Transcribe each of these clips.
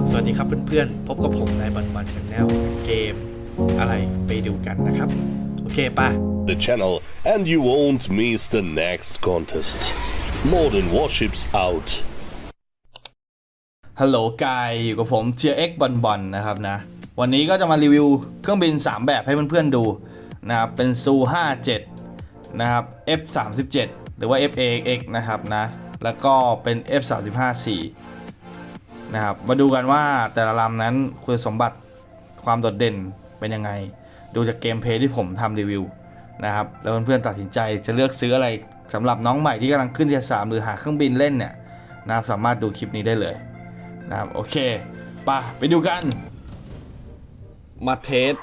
บสวัสดีครับเพื่อนๆ พบกับผมนายบันบันชาแนลเกมอะไรไปดูกันนะครับ โอเคป่ะ the channel and you won't miss the next contest. Modern warships out. ฮัลโหลกายอยู่กับผมเจียเอ็กบอลบอลนะครับนะ วันนี้ก็จะมารีวิวเครื่องบิน 3 แบบให้เพื่อนๆดูนะครับ เป็นซู57นะครับ F 3 7 หรือว่า F A X นะครับนะ แล้วก็เป็น F 3 5 4 นะครับ มาดูกันว่าแต่ละลำนั้นคุณสมบัติความโดดเด่นเป็นยังไง ดูจากเกมเพลย์ที่ผมทำรีวิวนะครับ แล้วเพื่อนๆตัดสินใจจะเลือกซื้ออะไรสำหรับน้องใหม่ที่กำลังขึ้นเทียสามหรือหาเครื่องบินเล่นเนี่ยนะครับสามารถดูคลิปนี้ได้เลยนะครับโอเคป่ะไปดูกัน มาเทส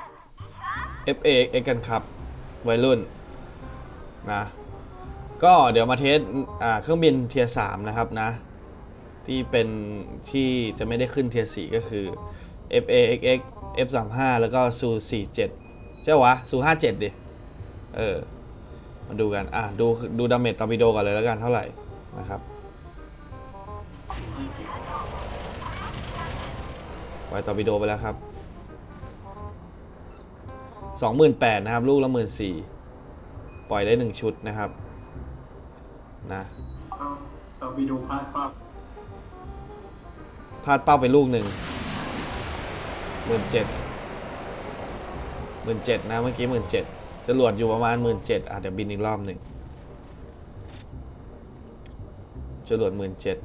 FA X กันครับวัยรุ่นนะก็เดี๋ยวมาเทสเครื่องบินเทียสามนะครับนะ ที่เป็นที่จะไม่ได้ขึ้นเทียร์สี่ก็คือ FA XX F 3 5 แล้วก็ซู47 ใช่วะซู57 ดิ เออ มาดูกัน อะ ดู ดูดาเมจตอร์ปิโดก่อนเลยแล้วกันเท่าไหร่นะครับปล่อยตอร์ปิโดไปแล้วครับสองหมื่นแปดนะครับ ลูกละหมื่นสี่ปล่อยได้หนึ่งชุดนะครับ นะเอาเอาวิโอพลาดภาพ พลาดเป้าไปลูกหนึ่งหมื่นเจ็ดหมื่นเจ็ดนะเมื่อกี้หมื่นเจ็ดจรวดอยู่ประมาณหมื่นเจ็ดอาจจะเดี๋ยวบินอีกรอบหนึ่งจรวดหมื่นเจ็ด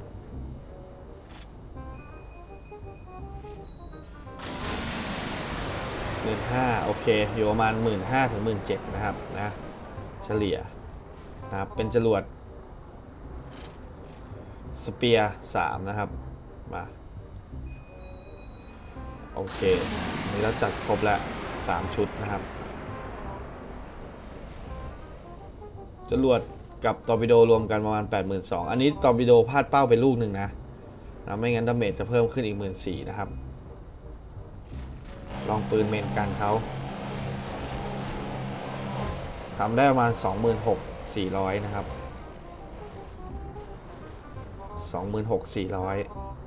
หมื่นห้าโอเค อยู่ประมาณหมื่นห้าถึงหมื่นเจ็ดนะครับนะเฉลี่ยนะครับเป็นจรวดสเปียร์สามนะครับมา โอเคนี่เราจัดครบแล้วสามชุดนะครับจรวดกับตอร์ปิโดรวมกันประมาณ 82,000 อันนี้ตอร์ปิโดพลาดเป้าไปลูกหนึ่งนะนะไม่งั้นดาเมจจะเพิ่มขึ้นอีก 14,000 นะครับ ลองปืนเมนกันเขาทำได้ประมาณ 26,400 นะครับ 26,400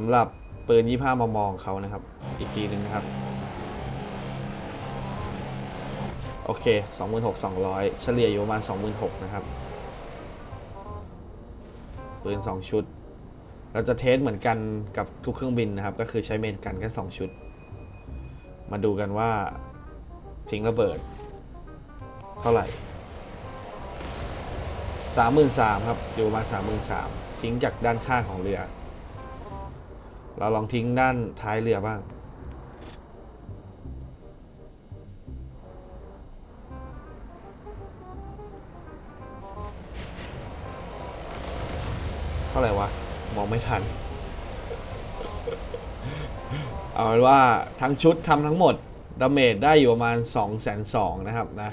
สำหรับปืนยี่ห้ามามองเขานะครับ อีกทีหนึ่งนะครับ โอเคสองหมื่นหกสองร้อยเฉลี่ยอยู่ประมาณสองหมื่นหกนะครับ ปืนสองชุด เราจะเทสเหมือนกันกับทุกเครื่องบินนะครับ ก็คือใช้เมนกันแค่สองชุด มาดูกันว่าทิ้งระเบิด เท่าไหร่สามหมื่นสามครับ อยู่ประมาณสามหมื่นสามทิ้งจากด้านข้างของเรือ เราลองทิ้งด้านท้ายเรือบ้าง เท่าไหร่วะ มองไม่ทัน เอาเป็นว่าทั้งชุดทำทั้งหมดดาเมจได้อยู่ประมาณ2องแสนสองนะครับนะ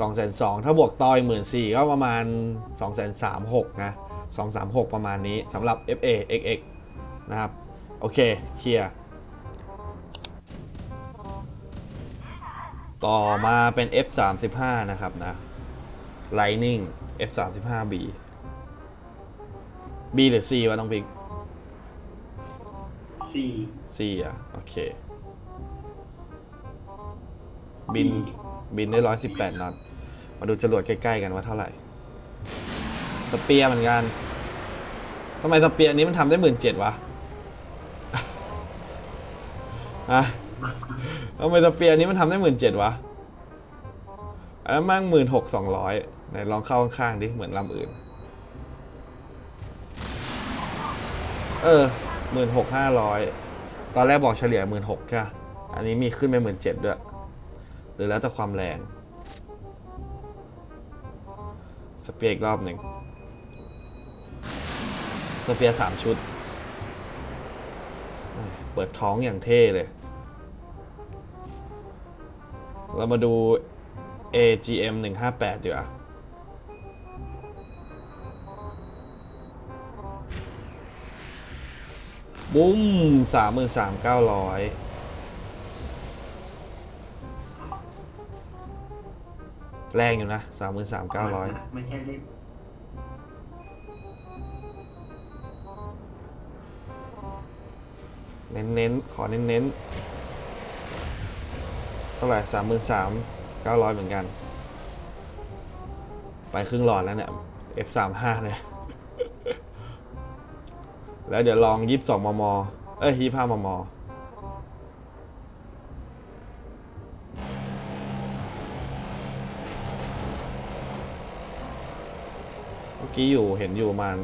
สองแสนสองถ้าบวกต่อยหมื่นสี่ก็ประมาณ2องแสนสามหกนะสองสามหกประมาณนี้สำหรับ FA XX นะครับ โอเคเคลียร์ต่อมาเป็น F 3 5 นะครับนะ Lightning F 3 5 B B หรือ C วะน้องพิกสี่ C อะ โอเค บิน บินได้ร้อยสิบแปดน็อต มาดูจรวดใกล้ๆกันว่าเท่าไหร่ สเปียร์เหมือนกัน ทำไมสเปียร์อันนี้มันทำได้หมื่นเจ็ดวะ อะทำไมสเปียร์นี้มันทำได้หมื่นเจ็ดวะ อันนั้นมั่งหมื่นหกสองร้อยไหนลองเข้าข้างๆดิ เหมือนลำอื่น เออหมื่นหกห้าร้อยตอนแรกบอกเฉลี่ยหมื่นหกใช่ปะอันนี้มีขึ้นไปหมื่นเจ็ดด้วย หรือแล้วแต่ความแรง สเปียร์อีกรอบหนึ่ง สเปียร์สามชุด เปิดท้องอย่างเท่เลย เรามาดู AGM 158 ดีกว่าบุ้มสามหมื่นสามเก้าร้อยแรงอยู่นะสามหมื่นสามเก้าร้อยไม่ใช่เล่น เน้นๆ ขอเน้นเน้นๆ เท่าไหร่สามหมื่นสามเก้าร้อยเหมือนกัน ไปครึ่งหลอดแล้วเนี่ย F สามห้าเนี่ย แล้วเดี๋ยวลองยี่สิบสองมม เอ้ยยี่ห้ามมเมื่อกี้อยู่เห็นอยู่ประมาณ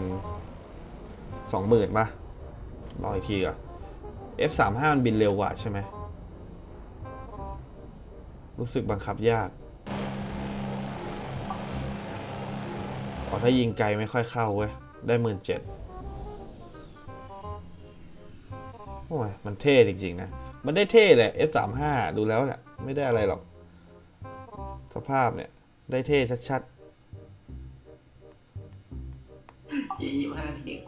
สองหมื่นป่ะลองอีกทีก่อน F สามห้ามันบินเร็วกว่าใช่ไหม รู้สึกบังคับยากอ๋อถ้ายิงไกลไม่ค่อยเข้าเว้ย ได้หมื่นเจ็ดโอ้ย มันเท่จริงๆนะ มันได้เท่แหละ F สามห้าดูแล้วเนี่ยไม่ได้อะไรหรอก สภาพเนี่ย ได้เท่ชัดยี่สิบห้าเท่ก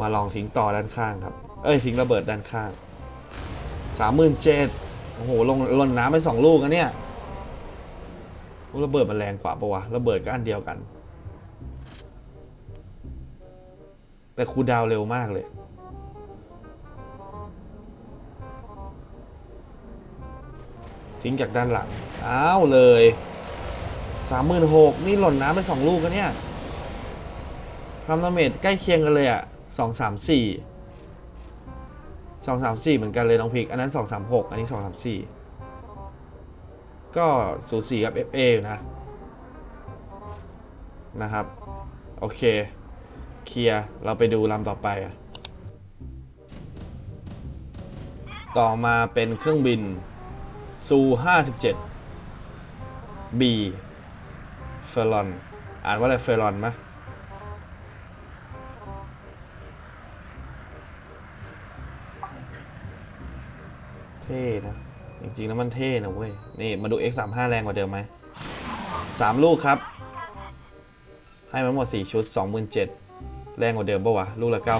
มาลองทิ้งต่อด้านข้างครับ เอ้ยทิ้งระเบิดด้านข้างสามหมื่นเจ็ดโอ้โหลงหล่นน้ำไปสองลูกอะเนี่ยระเบิดมันแรงกว่าปะวะระเบิดก็อันเดียวกัน แต่คูดาวเร็วมากเลยทิ้งจากด้านหลัง อ้าวเลยสามหมื่นหกนี่หล่นน้ำไปสองลูกกันเนี่ยทำดาเมจใกล้เคียงกันเลยอะ สองสามสี่สองสามสี่เหมือนกันเลยน้องพิก อันนั้นสองสามหกอันนี้สองสามสี่ก็สูสีกับ FA อยู่นะ นะครับ โอเค เคลียร์เราไปดูลำต่อไปอะต่อมาเป็นเครื่องบินซู57 B เฟลอน อ่านว่าอะไรเฟลอนไหม จริงแล้วมันเท่นะเว้ย นี่มาดู X35 แรงกว่าเดิมไหมสามลูกครับ ให้มาหมด 4 ชุด 27,000แรงกว่าเดิมปะวะ ลูกละ 9,000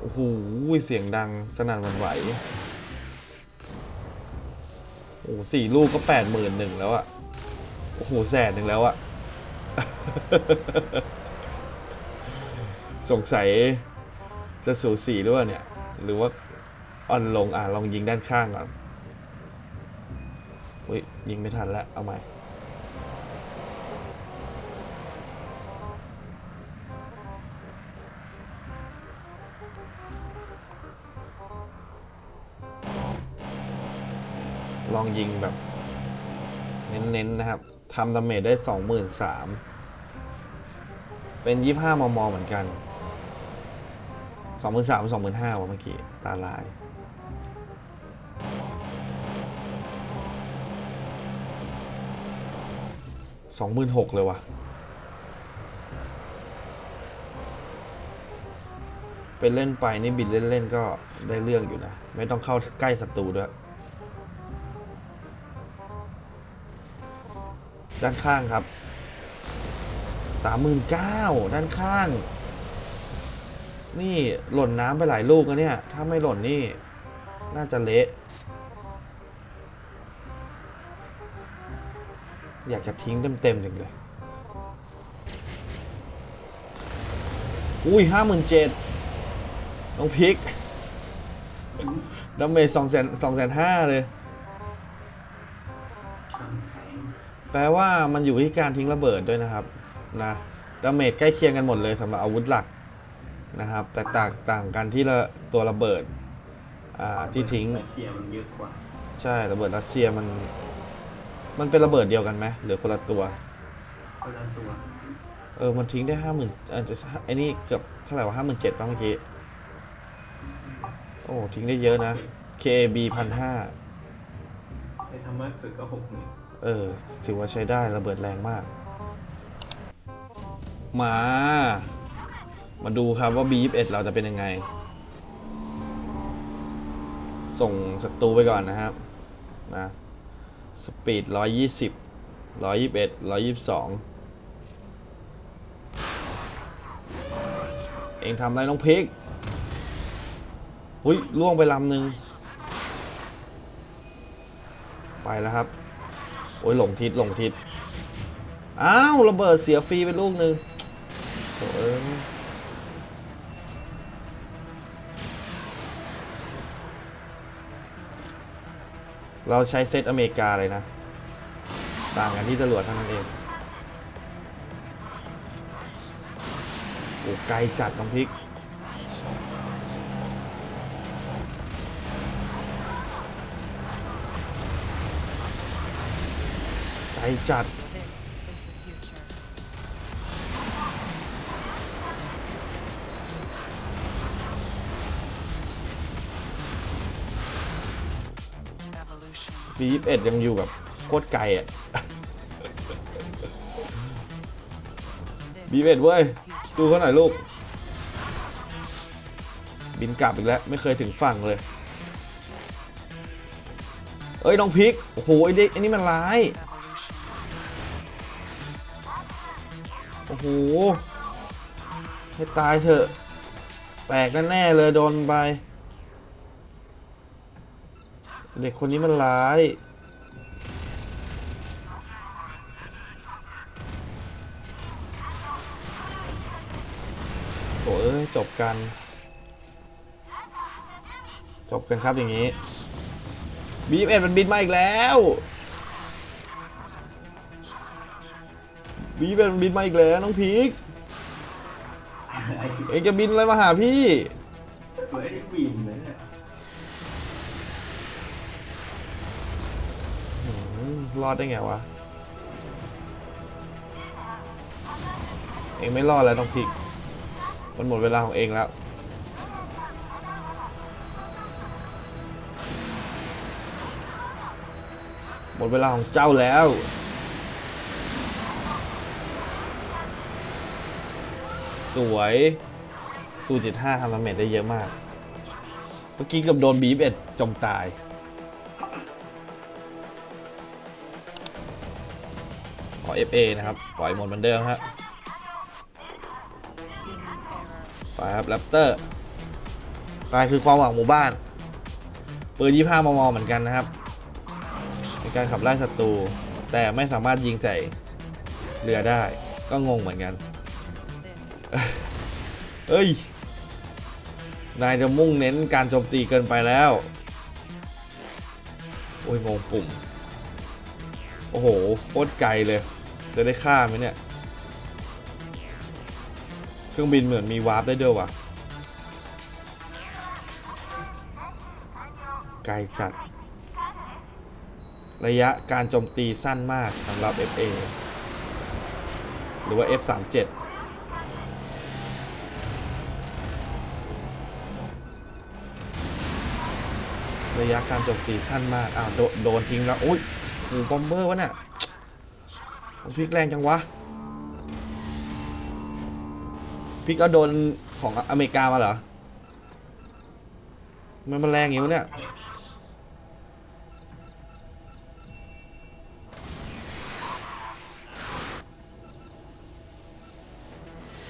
โอ้โห เสียงดังสนั่นหวันไหว โอ้โหสี่ลูกก็แปดหมื่นหนึ่งแล้วอะโอ้โห แสนหนึ่งแล้วอะสงสัยจะสูสีหรือว่าเนี่ย หรือว่า อ่อนลงอะลองยิงด้านข้างก่อนอุ้ยยิงไม่ทันแล้วเอาใหม่ ลองยิงแบบ เน้นๆนะครับทำดาเมจได้สองหมื่นสามเป็นยี่ห้ามม เหมือนกันสองหมื่นสามสองหมื่นห้าวะเมื่อกี้ ตาลาย สองหมื่นหกเลยวะเป็นเล่นไปนี่บินเล่น ๆ ก็ได้เรื่องอยู่นะ ไม่ต้องเข้าใกล้ศัตรูด้วย ด้านข้างครับสามหมื่นเก้าด้านข้าง นี่หล่นน้ำไปหลายลูกแล้วเนี่ย ถ้าไม่หล่นนี่ น่าจะเละ อยากจะทิ้งเต็มๆจังเลย อุ้ยห้าหมื่นเจ็ดน้องพิกดาเมจสองแสนสองแสนห้าเลย แปลว่ามันอยู่ที่การทิ้งระเบิดด้วยนะครับ นะดาเมจใกล้เคียงกันหมดเลยสำหรับอาวุธหลักนะครับ แต่ต่างต่างกันที่ละตัวระเบิด อ่าที่ทิ้งรัสเซียมันเยอะกว่าใช่ระเบิดรัสเซียมัน มันเป็นระเบิดเดียวกันไหมหรือคนละตัว คนละตัว เออ มันทิ้งได้ห้าหมื่นเออจะไอ้นี่เกือบเท่าไหร่วะห้าหมื่นเจ็ดป่ะเมื่อกี้ โอ้ ทิ้งได้เยอะนะ KB พันห้าไปทำมากสุดก็หกหมื่นเออ ถือว่าใช้ได้ระเบิดแรงมาก มา มาดูครับว่า B21 เราจะเป็นยังไง ส่งศัตรูไปก่อนนะครับ นะ สปีด120 121 122เองทำอะไรน้องพิกหุ้ยล่วงไปลำหนึ่งไปแล้วครับ โอ้ยหลงทิศหลงทิศ อ้าว ระเบิดเสียฟรีไปลูกหนึ่งโอ้ย เราใช้เซตอเมริกาเลยนะ ต่างกันที่จรวดเท่านั้นเองโอ้ไกลจัดน้องพริก ไกลจัด ปียี่สิบเอ็ดยังอยู่แบบโคตรไกลอะบีเอ็ดเว้ย ดูเขาหน่อยลูก บินกลับอีกแล้ว ไม่เคยถึงฝั่งเลย เอ้ยน้องพิก โอ้โหไอ้เด็กไอ้นี่มันร้าย โอ้โห ให้ตายเถอะ แตกแน่ๆเลยโดนไป เด็กคนนี้มันร้ายโถ่เอ้ยจบกัน จบกันครับอย่างนี้บีเอ็ดมันบินมาอีกแล้วบีเอ็ดมันบินมาอีกแล้วน้องพีกไอ้เองจะบินอะไรมาหาพี่ไม่ได้บินเลย รอดได้ไงวะ เองไม่รอดแล้วน้องพีกมันหมดเวลาของเองแล้วหมดเวลาของเจ้าแล้ว สวยสูจิตห้าทำดาเมจได้เยอะมาก เมื่อกี้กับโดนบีบเอ็ดจมตาย อ FA นะครับ ปล่อยหมดเหมือนเดิมฮะ Human error. ไปครับแรปเตอร์กลายคือความหวังหมู่บ้าน ปืน 25 มม เหมือนกันนะครับ ในการขับไล่ศัตรู แต่ไม่สามารถยิงใส่เรือได้ ก็งงเหมือนกัน This เอ้ย นายจะมุ่งเน้นการโจมตีเกินไปแล้ว โอ้ยงงปุ่ม โอ้โห โคตรไกลเลย จะได้ฆ่าไหมเนี่ย เครื่องบินเหมือนมีวาร์ปได้ด้วยว่ะไกลจัด ระยะการโจมตีสั้นมากสำหรับ FA หรือว่า F37 ระยะการโจมตีสั้นมาก อ้าว โดโดนทิ้งแล้วโอ้ยหูบอมเบอร์วะเนี่ย ของพลิกแรงจังวะพลิกเอาโดนของอเมริกามาเหรอ มันมันแรงอย่างนี้วะเนี่ย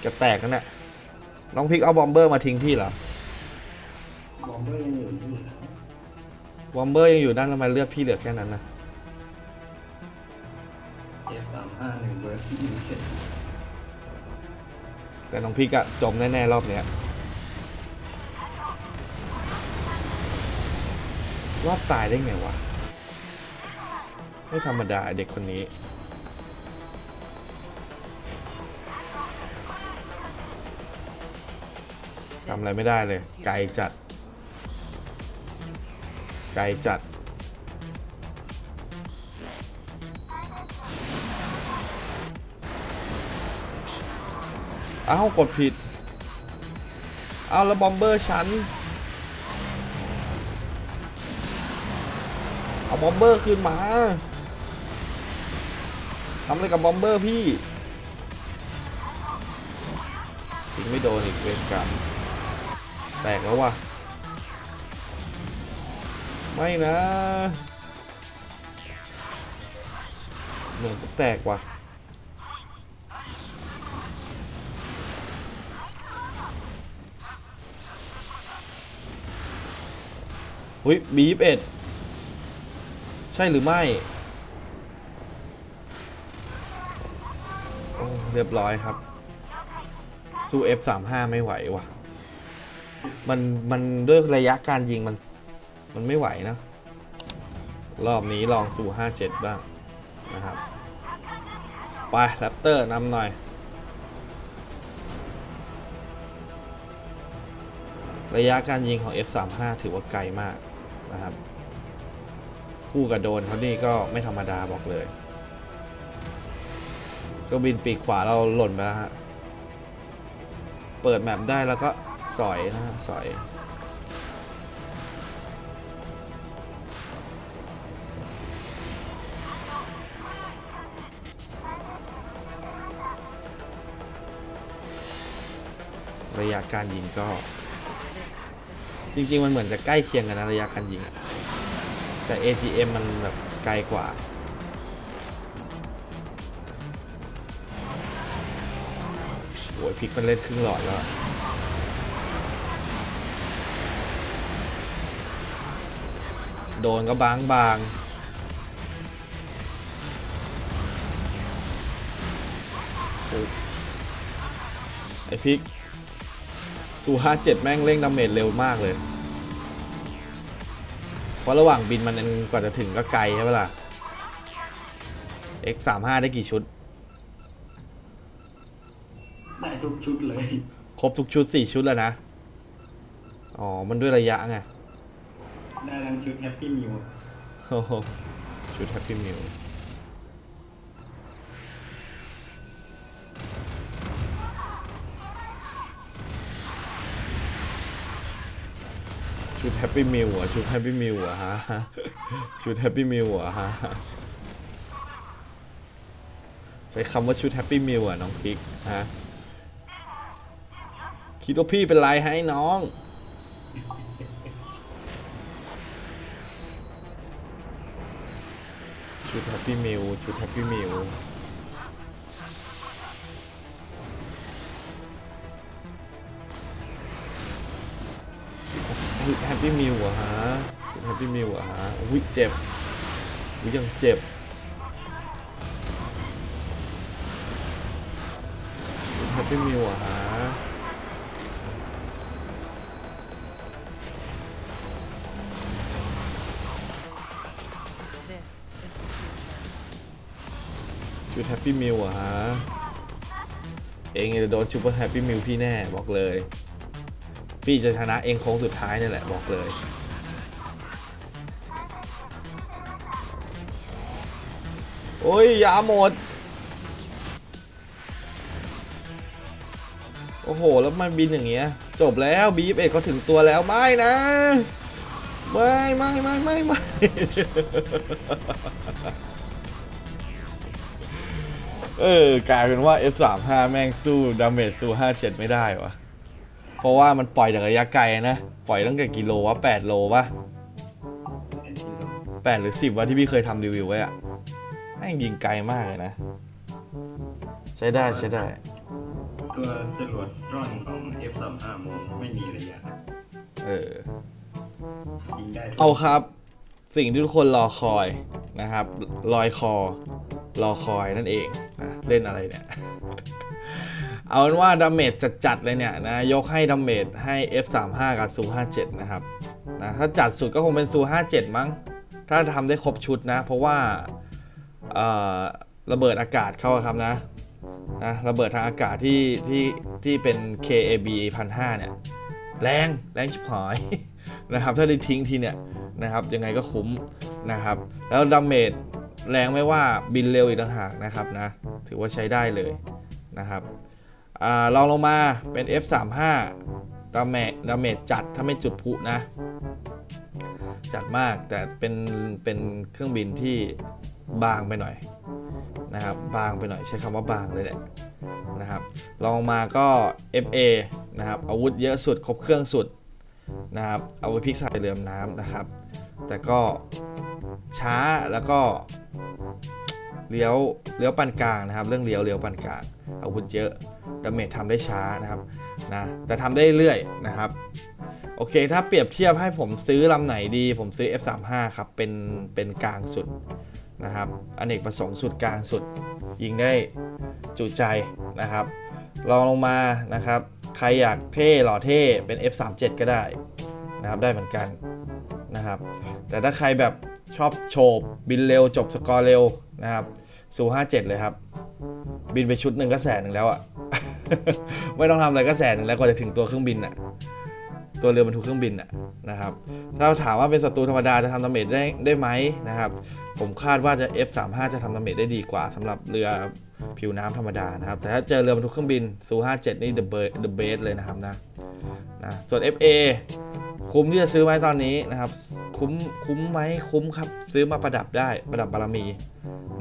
จะแตกกันเนี่ยน้องพลิกเอาบอมเบอร์มาทิ้งพี่เหรอ บอมเบอร์ยังอยู่ที่วอมเบอร์ยังอยู่ด้านทำไมเลือกพี่เหลือแค่นั้นนะ อสาหนึ่งเบอร์ที่เสร็จแต่น้องพี่ก็จมแน่ ๆ รอบเนี้ยรอดตายได้ไงวะ ไม่ธรรมดาเด็กคนนี้ ทำอะไรไม่ได้เลย ไกลจัด ไกลจัด อ้ากดผิดเอาแล้วบอมเบอร์ฉันเอาบอมเบอร์คืนมาทำอะไรกับบอมเบอร์พี่ยิงไม่โดนอีกเวรกรรมแตกแล้ววะไม่นะเหมือนจะแตกว่ะ อุ้ยบีฟเอ็ดใช่หรือไม่ เรียบร้อยครับ สู้ F35 ไม่ไหวว่ะ มันมันด้วยระยะการยิงมัน มันไม่ไหวนะ รอบนี้ลองสู่ 57 บ้างนะครับ ไปแรปเตอร์นำหน่อยระยะการยิงของ F35 ถือว่าไกลมาก นะครับ คู่กับโดนเขานี่ก็ไม่ธรรมดาบอกเลย ก็บินปีกขวาเราหล่นไปแล้วฮะ เปิดแมปได้แล้วก็สอยนะฮะสอยระยะการยิงก็ จริง ๆ มันเหมือนจะใกล้เคียงกันนะระยะการยิงอะแต่ ATM มันแบบไกลกว่าโอ้ยพิกมันเล่นครึ่งหลอดแล้วโดนก็บางบางโอ้ยไอพิก ตูห้าเจ็ดแม่งเร่งดาเมจเร็วมากเลย เพราะระหว่างบินมันกว่าจะถึงก็ไกลใช่ปะล่ะ X 3 5ได้กี่ชุด ได้ทุกชุดเลย ครบทุกชุด4ชุดแล้วนะ อ๋อ มันด้วยระยะไง ได้ทั้งชุดแฮปปี้มิวโอ้โหชุด Happy Meal ชุดแฮปปี้มิวอะชุดแฮปปี้มิวอะฮะชุดแฮปปี้มิวอะฮะใช้คำว่าชุดแฮปปี้มิวอะน้องพิกฮะคิดว่าพี่เป็นไรให้น้องชุดแฮปปี้มิวชุดแฮปปี้มิว แฮปปี้มิวอะฮะแฮปปี้มิวอะฮะอุ้ยเจ็บอุ้ยยังเจ็บแฮปปี้มิวอะฮะ this is the future. ชุดแฮปปี้มิวอะฮะ เองจะโดนชุดแฮปปี้มิวพี่แน่บอกเลย พี่จะชนะเองโค้งสุดท้ายนี่แหละบอกเลยโอ้ยยาหมด โอ้โห แล้วมันบินอย่างเงี้ย จบแล้วบีฟเอกเขาถึงตัวแล้วไม่นะ ไม่ไม่ไม่ไม่ไม่เออกลายเป็นว่า F35 แม่งสู้ดาเมจสู้57 ไม่ได้วะ เพราะว่ามันปล่อยจากระยะไกลนะ ปล่อยตั้งแต่กิโลวะ8โลวะเป็นกิโล8หรือ10วะที่พี่เคยทำรีวิวไว้อะแม่งยิงไกลมากเลยนะ ใช้ได้ใช้ได้ ตัวจรวดร่อนของ F35 โมงไม่มีระยะเออยิงได้ทุกเอาครับ สิ่งที่ทุกคนรอคอยนะครับ ลอยคอ รอคอยนั่นเองนะเล่นอะไรเนี่ย เอาเป็นว่าดาเมจจัดๆเลยเนี่ยนะยกให้ดาเมจให้ F35 กับซู57นะครับนะถ้าจัดสุดก็คงเป็นซู57มั้ง ถ้าทำได้ครบชุดนะ เพราะว่าระเบิดอากาศเข้าครับนะนะระเบิดทางอากาศที่ที่ที่เป็น KAB 1005เนี่ยแรงแรงชิบหายนะครับถ้าได้ทิ้งทีเนี่ยนะครับยังไงก็คุ้มนะครับ แล้วดาเมจแรงไม่ว่าบินเร็วอีกต่างหากนะครับนะถือว่าใช้ได้เลยนะครับ ลองลงมาเป็น F35 ดาเมจดาเมจจัดถ้าไม่จุดพุนะ จัดมากแต่เป็นเป็นเครื่องบินที่บางไปหน่อยนะครับบางไปหน่อยใช้คำว่าบางเลยแหละนะครับลองมาก็ FA นะครับอาวุธเยอะสุดครบเครื่องสุดนะครับเอาไปพลิกใส่เรือดำน้ำนะครับ แต่ก็ช้าแล้วก็ เลี้ยวเลี้ยวปานกลางนะครับ เรื่องเลี้ยวเลี้ยวปานกลางอาวุธเยอะดาเมจทำได้ช้านะครับนะแต่ทำได้เรื่อยนะครับโอเค ถ้าเปรียบเทียบให้ผมซื้อลำไหนดี ผมซื้อ F35 ครับ เป็นเป็นกลางสุดนะครับอเนกประสงค์สุดกลางสุด ยิงได้จุใจนะครับลองลงมานะครับ ใครอยากเท่หล่อเท่เป็น F37 ก็ได้นะครับได้เหมือนกันนะครับ แต่ถ้าใครแบบชอบโฉบบินเร็วจบสกอร์เร็วนะครับ สู57เลยครับ บินไปชุดหนึ่งก็แสนหนึ่งแล้วอะไม่ต้องทำอะไรก็แสนหนึ่งแล้วกว่าจะถึงตัวเครื่องบินอะตัวเรือบรรทุกเครื่องบินอะนะครับ ถ้าถามว่าเป็นศัตรูธรรมดาจะทำดาเมจได้ได้ไหมนะครับ ผมคาดว่าจะ F35 จะทำดาเมจได้ดีกว่าสำหรับเรือผิวน้ำธรรมดานะครับ แต่ถ้าเจอเรือบรรทุกเครื่องบินซู57นี่ the best the best เลยนะครับนะนะ ส่วน FA คุ้มที่จะซื้อไหมตอนนี้นะครับ คุ้มคุ้มไหมคุ้มครับ ซื้อมาประดับได้ประดับบารมี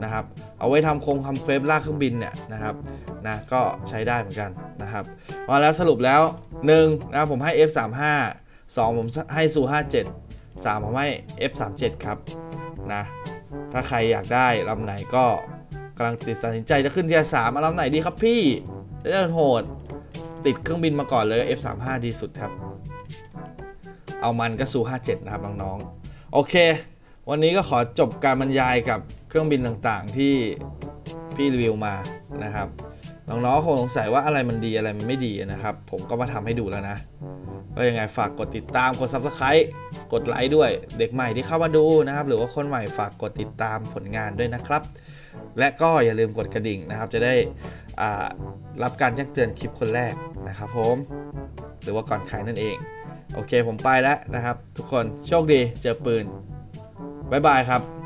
นะครับ เอาไว้ทำโครงทำเฟซลากเครื่องบินเนี่ยนะครับนะก็ใช้ได้เหมือนกันนะครับมาแล้วสรุปแล้ว1นะผมให้ F35 2 ผมให้ซู57 3 ผมให้ F37 ครับนะถ้าใครอยากได้ลำไหนก็กำลังติดตัดสินใจจะขึ้นเทียร์สามอาลำไหนดีครับพี่จะได้โหด ติดเครื่องบินมาก่อนเลย F35 ดีสุดครับ เอามันก็ซู57 นะครับน้องๆ โอเค วันนี้ก็ขอจบการบรรยายกับเครื่องบินต่างๆที่พี่รีวิวมานะครับน้องๆคงสงสัยว่าอะไรมันดีอะไรมันไม่ดีนะครับ ผมก็มาทำให้ดูแล้วนะ ก็ยังไงฝากกดติดตามกด Subscribe กดไลค์ด้วย เด็กใหม่ที่เข้ามาดูนะครับ หรือว่าคนใหม่ฝากกดติดตามผลงานด้วยนะครับ และก็อย่าลืมกดกระดิ่งนะครับ จะได้รับการแจ้งเตือนคลิปคนแรกนะครับผม หรือว่าก่อนขายนั่นเอง โอเคผมไปแล้วนะครับ ทุกคนโชคดีเจอปืนบ๊ายบายครับ